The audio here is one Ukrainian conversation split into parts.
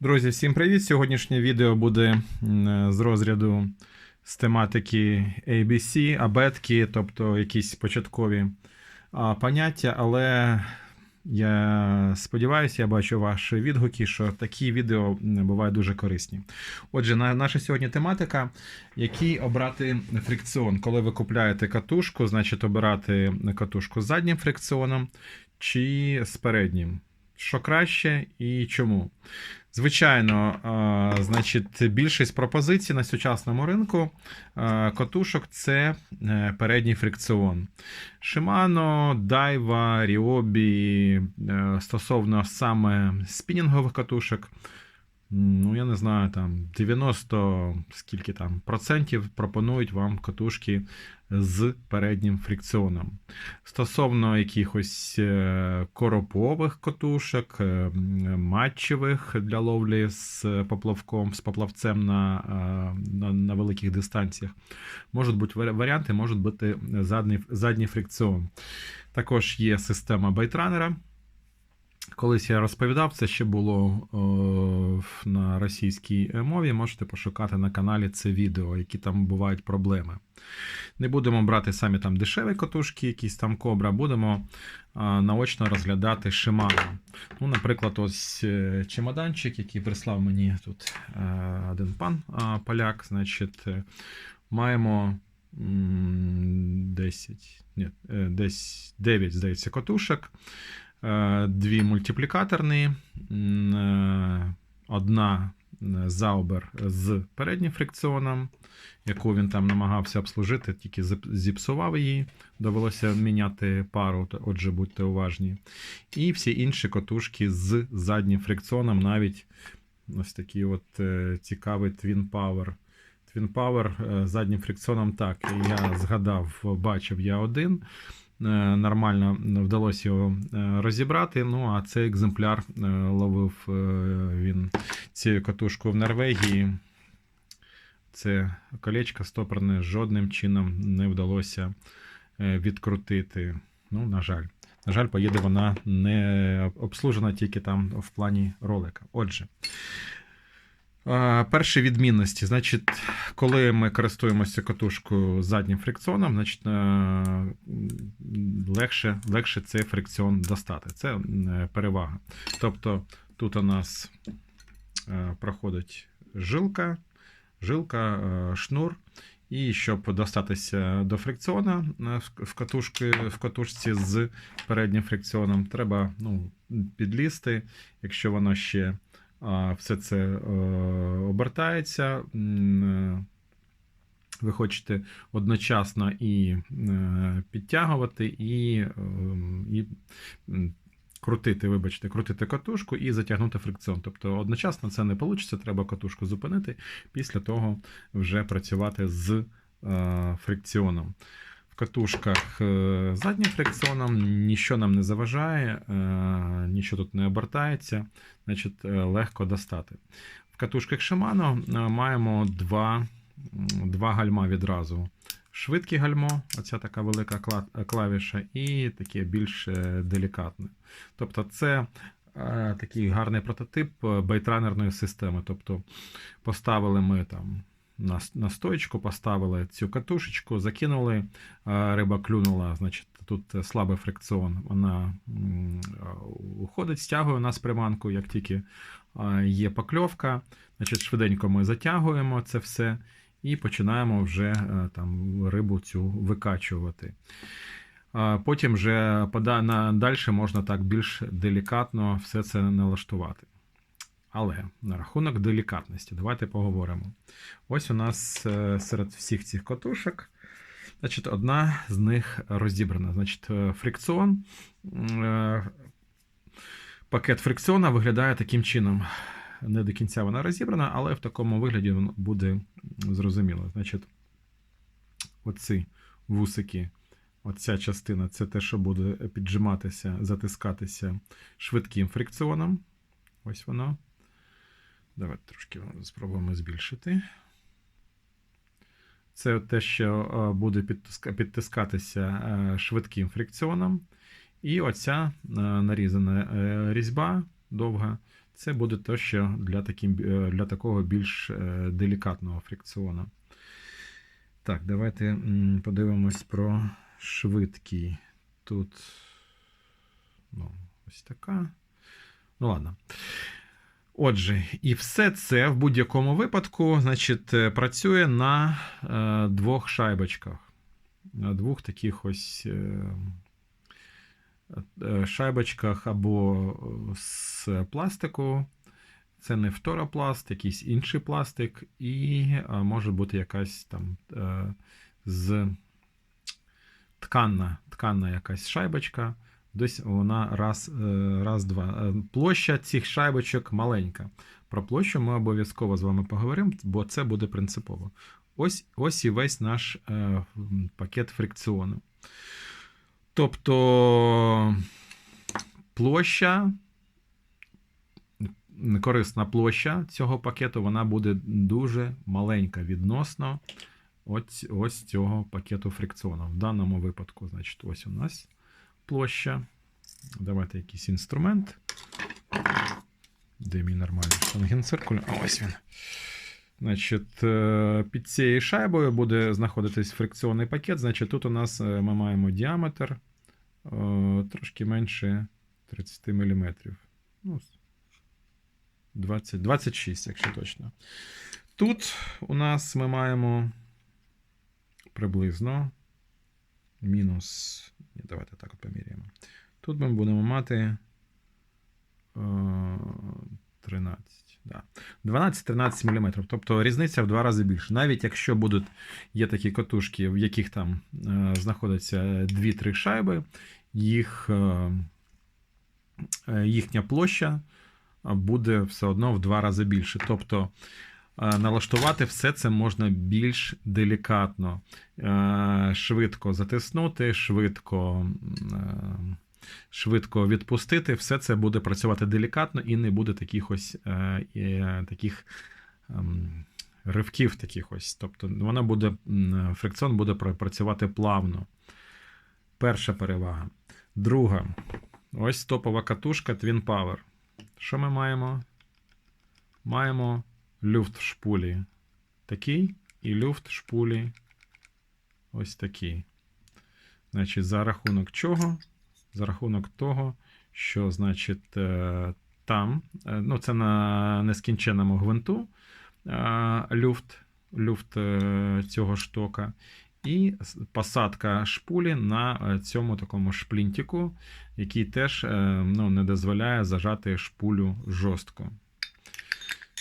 Друзі, всім привіт! Сьогоднішнє відео буде з розряду з тематики ABC, абетки, тобто якісь початкові поняття, але я сподіваюся, я бачу ваші відгуки, що такі відео бувають дуже корисні. Отже, на, наша сьогодні тематика, який обрати фрикціон. Коли ви купляєте катушку, значить обирати катушку з заднім фрикціоном чи з переднім. Що краще і чому? Звичайно, значить, більшість пропозицій на сучасному ринку а, катушок це е, передній фрикціон. Daiwa, Ryobi е, стосовно саме спінінгових катушок. Ну, я не знаю, там 90 скільки там процентів пропонують вам катушки з переднім фрикціоном. Стосовно якихось е, коропових катушок, е, матчевих для ловлі з поплавком, з поплавцем на, е, на, на великих дистанціях, можуть бути варіанти, можуть бути задній, задній фрикціон. Також є система байтранера. Колись я розповідав, це ще було о, на російській мові. Можете пошукати на каналі це відео, які там бувають проблеми. Не будемо брати самі там дешеві котушки, якісь там кобра, будемо а, наочно розглядати Shimano. Ну, наприклад, ось е, чемоданчик, який прислав мені тут е, один пан а, поляк. Значить, е, маємо 10, ні, десь 9, здається, котушок. Е, Дві мультиплікаторні, е, одна е, заубер з переднім фрикціоном, яку він там намагався обслужити, тільки зіпсував її. Довелося міняти пару, отже, будьте уважні. І всі інші котушки з заднім фрикціоном, навіть ось такий от цікавий Twin Power. Twin Power заднім фрикціоном так, я згадав, бачив я один. Е, Нормально вдалося його е, розібрати. Ну, а цей екземпляр е, ловив він цю катушку в Норвегії. Це колечко стопорне жодним чином не вдалося відкрутити. Ну, на жаль. На жаль, поїде вона не обслужена тільки там в плані ролика. Отже, перші відмінності. Значить, коли ми користуємося катушкою заднім фрикціоном, значить, е, легше, легше цей фрикціон достати. Це е, перевага. Тобто тут у нас е, проходить жилка, жилка, е, шнур. І щоб достатися до фрикціона е, в- катушки, в катушці з переднім фрикціоном, треба ну, підлізти, якщо воно ще все це е, обертається. е, Ви хочете одночасно і е, підтягувати, і, і крутити, вибачте, крутити катушку і затягнути фрикціон. Тобто одночасно це не вийде, треба катушку зупинити, після того вже працювати з фрикціоном. Катушках е, заднім фрикціоном нічого нам не заважає, е, нічого тут не обертається, значить е, легко достати. В катушках Shimano маємо два, два гальма відразу. Швидке гальмо, оця така велика клавіша, і таке більш делікатне. Тобто, це такий гарний прототип байтранерної системи. Тобто, поставили ми там на, стоечку, поставили цю катушечку, закинули, риба клюнула, значить, тут слабий фрикціон, вона уходить, стягує нас приманку, як тільки є покльовка, значить, швиденько ми затягуємо це все і починаємо вже е, там рибу цю викачувати. Потім вже далі можна так більш делікатно все це налаштувати. Але на рахунок делікатності, давайте поговоримо. Ось у нас е, серед всіх цих котушок, значить, одна з них розібрана. Значить, е, фрикціон. е, Пакет фрикціона виглядає таким чином. Не до кінця вона розібрана, але в такому вигляді буде зрозуміло. Значить, оці вусики, оця частина це те, що буде піджиматися, затискатися швидким фрикціоном. Ось воно. Давайте трошки спробуємо збільшити. Це те, що е, буде підтискатися е, швидким фрикціоном. І оця е, нарізана різьба довга. Це буде то, що для, таким, для такого більш делікатного фрикціону. Так, давайте подивимось про швидкий. Тут ну, ось така. Ну, ладно. Отже, і все це в будь-якому випадку значить, е, працює на е, двох шайбочках. На двох таких ось е, е, шайбочках або з пластику. Це не фторопласт, якийсь інший пластик, і е, може бути якась там е, з тканна, тканна якась шайбочка. Десь вона раз, е, раз, два. Е, Площа цих шайбочок маленька. Про площу ми обов'язково з вами поговоримо, бо це буде принципово. Ось, ось і весь наш е, пакет фрикціону. Тобто площа, корисна площа цього пакету, вона буде дуже маленька відносно ось, ось цього пакету фрикціону. В даному випадку, значить, ось у нас площа. Давайте якийсь інструмент. Де мій нормальний штангенциркуль? Ось він. Значить, е, під цією шайбою буде знаходитись фрикціонний пакет. Значить, тут у нас е, ми маємо діаметр е, трошки менше 30 мм. Ну, 20, 26, якщо точно. Тут у нас ми маємо приблизно мінус. Давайте так от поміряємо. Тут ми будемо мати е, 13. Да. 12-13 мм. Тобто різниця в два рази більше. Навіть якщо будуть є такі катушки, в яких там е, знаходяться 2-3 шайби, їх, е, е, їхня площа буде все одно в два рази більше. Тобто е, налаштувати все це можна більш делікатно, е, швидко затиснути, швидко. е, Швидко відпустити, все це буде працювати делікатно і не буде таких ось е, е, таких ем, ривків. таких ось. Тобто вона буде, фрикціон буде працювати плавно. Перша перевага. Друга. Ось топова катушка Twin Power. Що ми маємо? Маємо люфт шпулі такий і люфт шпулі ось такий. Значить, за рахунок чого? За рахунок того, що, значить, е, там, е, ну, це на нескінченому гвинту е, люфт, люфт цього штока, і посадка шпулі на цьому такому шплінтику, який теж ну, не дозволяє зажати шпулю жорстко.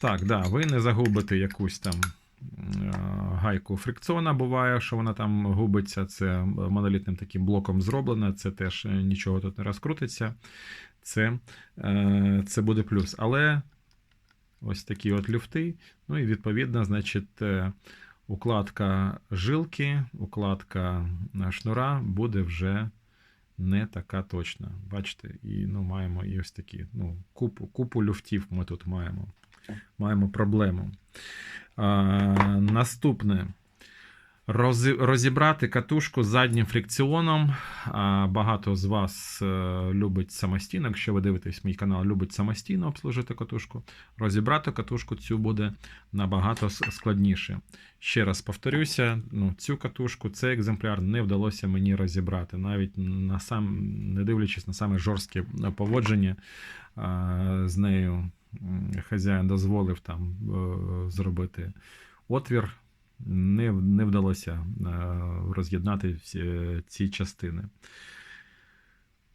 Так, да, ви не загубите якусь там гайку фрикціона буває, що вона там губиться. Це монолітним таким блоком зроблено. Це теж е, нічого тут не розкрутиться. Це, е, це буде плюс. Але ось такі от люфти. Ну і відповідно, значить, е, укладка жилки, укладка шнура буде вже не така точна. Бачите, і ну, маємо і ось такі ну, купу, купу люфтів ми тут маємо. Маємо проблему. А, наступне. Розібрати катушку з заднім фрикціоном. Багато з вас е, любить самостійно, якщо ви дивитесь мій канал, любить самостійно обслужити катушку. Розібрати катушку цю буде набагато складніше. Ще раз повторюся: ну, цю катушку, цей екземпляр не вдалося мені розібрати, навіть на сам, не дивлячись на саме жорстке поводження з нею. Хазяїн дозволив там е, зробити отвір не, не вдалося е, роз'єднати всі ці частини.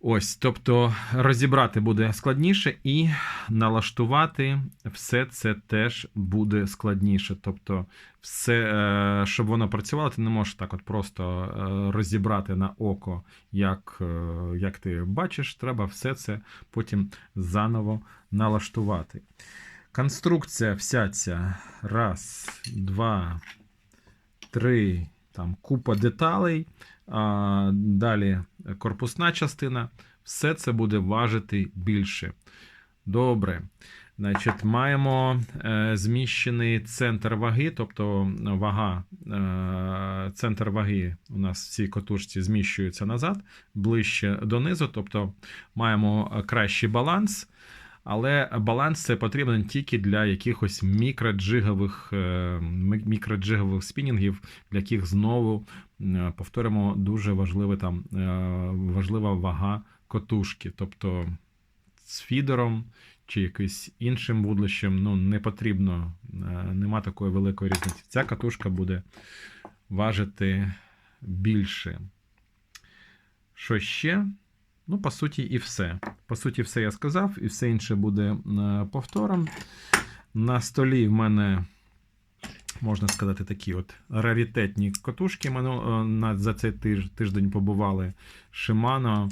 Ось, тобто розібрати буде складніше, і налаштувати все це теж буде складніше. Тобто, все, е, щоб воно працювало, ти не можеш так от просто е, розібрати на око, як, е, як ти бачиш, треба все це потім заново налаштувати. Конструкція вся ця раз, два, три, там купа деталей. Далі корпусна частина. Все це буде важити більше. Добре. Значить, маємо е, зміщений центр ваги, тобто вага, е, центр ваги у нас в цій котушці зміщується назад, ближче донизу, тобто маємо кращий баланс. Але баланс це потрібен тільки для якихось мікроджигових, е, мікроджигових спінінгів, для яких знову е, повторимо дуже важливе там, е, важлива вага котушки. Тобто з фідером чи якимось іншим вудлищем ну, не потрібно, нема такої великої різниці. Ця катушка буде важити більше. Що ще? Ну, по суті, і все. По суті, все я сказав, і все інше буде е, повтором. На столі в мене, можна сказати, такі от раритетні катушки. Мину- е, на, за цей тиж, тиждень побували Shimano.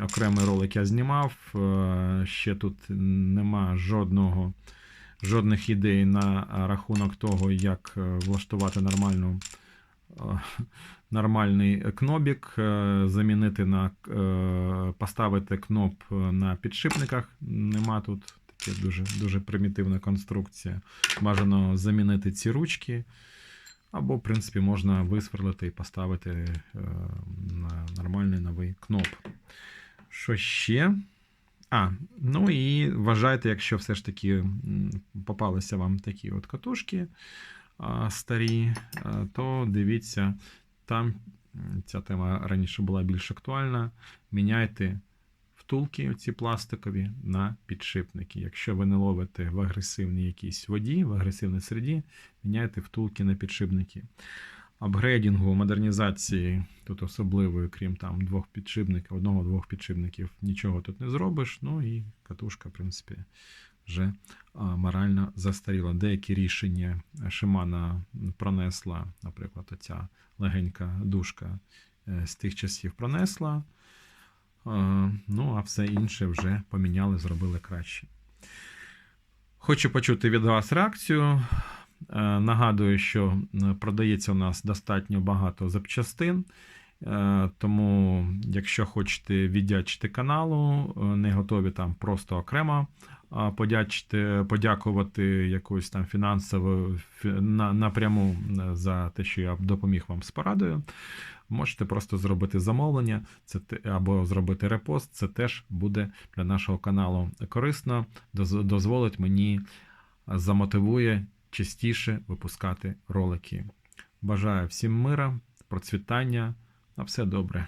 Окремий ролик я знімав. Е, Ще тут нема жодного, жодних ідей на рахунок того, як е, влаштувати нормальну. Е, Нормальний кнобік, е, замінити на е, поставити кноп на підшипниках. Нема тут таке дуже, дуже примітивна конструкція. Бажано замінити ці ручки. Або, в принципі, можна висверлити і поставити е, на нормальний новий кноп. Що ще? А, ну і вважайте, якщо все ж таки попалися вам такі от катушки старі, то дивіться, там ця тема раніше була більш актуальна. Міняйте втулки ці пластикові на підшипники. Якщо ви не ловите в агресивній якійсь воді, в агресивній середі, міняйте втулки на підшипники. Апгрейдингу, модернізації тут особливої, крім там двох підшипників, одного-двох підшипників, нічого тут не зробиш. Ну і катушка, в принципі, вже морально застаріла. Деякі рішення Шимана пронесла, наприклад, оця легенька дужка е, з тих часів пронесла. Ну, а все інше вже поміняли, зробили краще. Хочу почути від вас реакцію. Е, Нагадую, що продається у нас достатньо багато запчастин. Е, Тому, якщо хочете віддячити каналу, не готові там просто окремо подячити, подякувати якоюсь там фінансово фі- на, напряму е, за те, що я допоміг вам з порадою. Можете просто зробити замовлення це або зробити репост. Це теж буде для нашого каналу корисно, дозволить мені замотивує частіше випускати ролики. Бажаю всім мира, процвітання. На все добре.